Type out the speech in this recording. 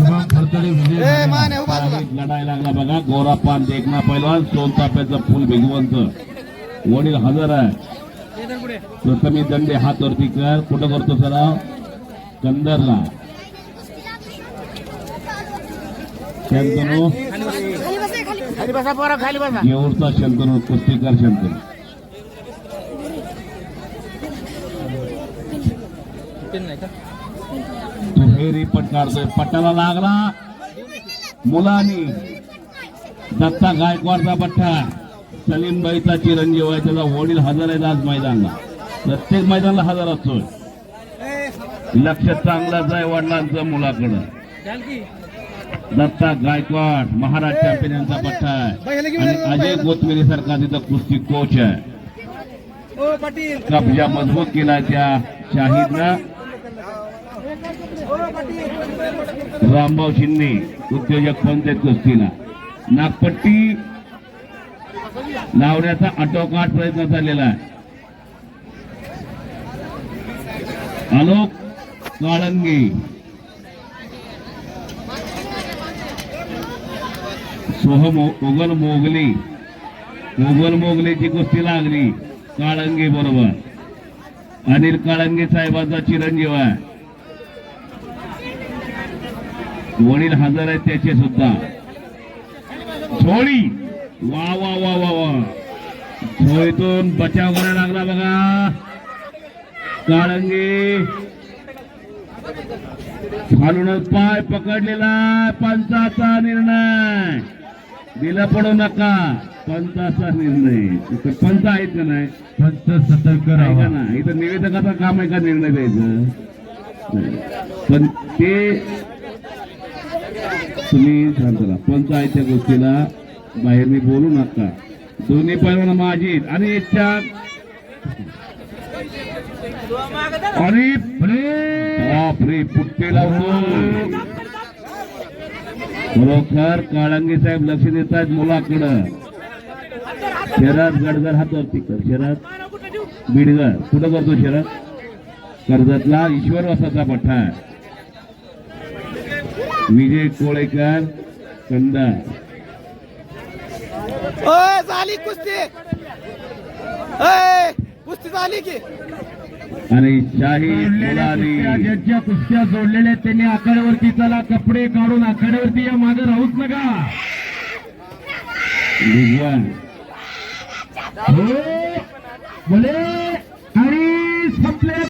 शुभम फडतरे विजय ए मान आहे, उभा तुला. लढाई लागला बघा गोरापान देखना पैलवान सोन ताप्याचं फुल भिगवंत. वडील हजर आहे. प्रथमी दंडे हात वरती कर. कुठं करतो सराव कंदरला. शंतनू खाली बसा पोरा खाली बसा येऊरचा शंतनू कुस्तीकर शंतनू दुहेरी पट काढतोय पट्टाला लागला. मुलानी दत्ता गायकवाडचा पट्टा. सलीमबाईचा चिरंजीव आहे. त्याचा वडील हजर आहे आज मैदानला. प्रत्येक मैदानाला हजर असतोय. लक्ष चांगलाच आहे वडिलांचं मुलाकडं. दत्ता गायकवाड महाराज चॅम्पियन यांचा पट्टा आहे. आणि अजय गोतमेरी सारखा तिथं कुस्ती कोच आहे. कब्जा मजबूत केलाय त्या शाहीदनं. रामभाऊ शिंदे उद्योजक पंचायत कुस्तीला नागपट्टी लावण्याचा आटोकाट प्रयत्न चाललेला आहे. आलोक काळंगी. सोहम उगल मोगले उगल मोगलीची कुस्ती लागली. काळंगी बरोबर. अनिल काळंगे साहेबांचा चिरंजीव आहे. वडील हजर आहेत त्याचे सुद्धा. झोळी. वा वा वा वा वा. झोळीतून बचाव करायला लागला बघा. काळंगे. खालूनच पाय पकडलेला. पंचाचा निर्णय. दिला पडू नका. पंचाचा निर्णय. इथं पंच आहेत का नाही? पंच सतर्क आहे का ना इथं निवेदकाचं काम आहे का निर्णय द्यायचं. पण ते तुम्ही शांत राहा. पंच आहे त्या गोष्टीला बाहेर मी बोलू नका. दोन्ही पैलवान माझी आणि याच्यात आणि बापरे पुट्टे लावतो. खरोखर काळंगी साहेब लक्ष देत आहेत मुलाकडं. शहरात गडगर हातवरती कर शहरात बिडगर कुठं करतो शहरात कर्जतला ईश्वर वसाचा पठ्ठा आहे विजय कोळेकर कंदार ओ झाली कुस्ती. ए कुस्ती झाली की. आणि शाही ज्यांच्या कुस्त्या जोडलेल्या त्यांनी आखाड्यावरती चला कपडे काढून आखाड्यावरती या मागे राहूच नका. विजवान हो बोले आणि संपले.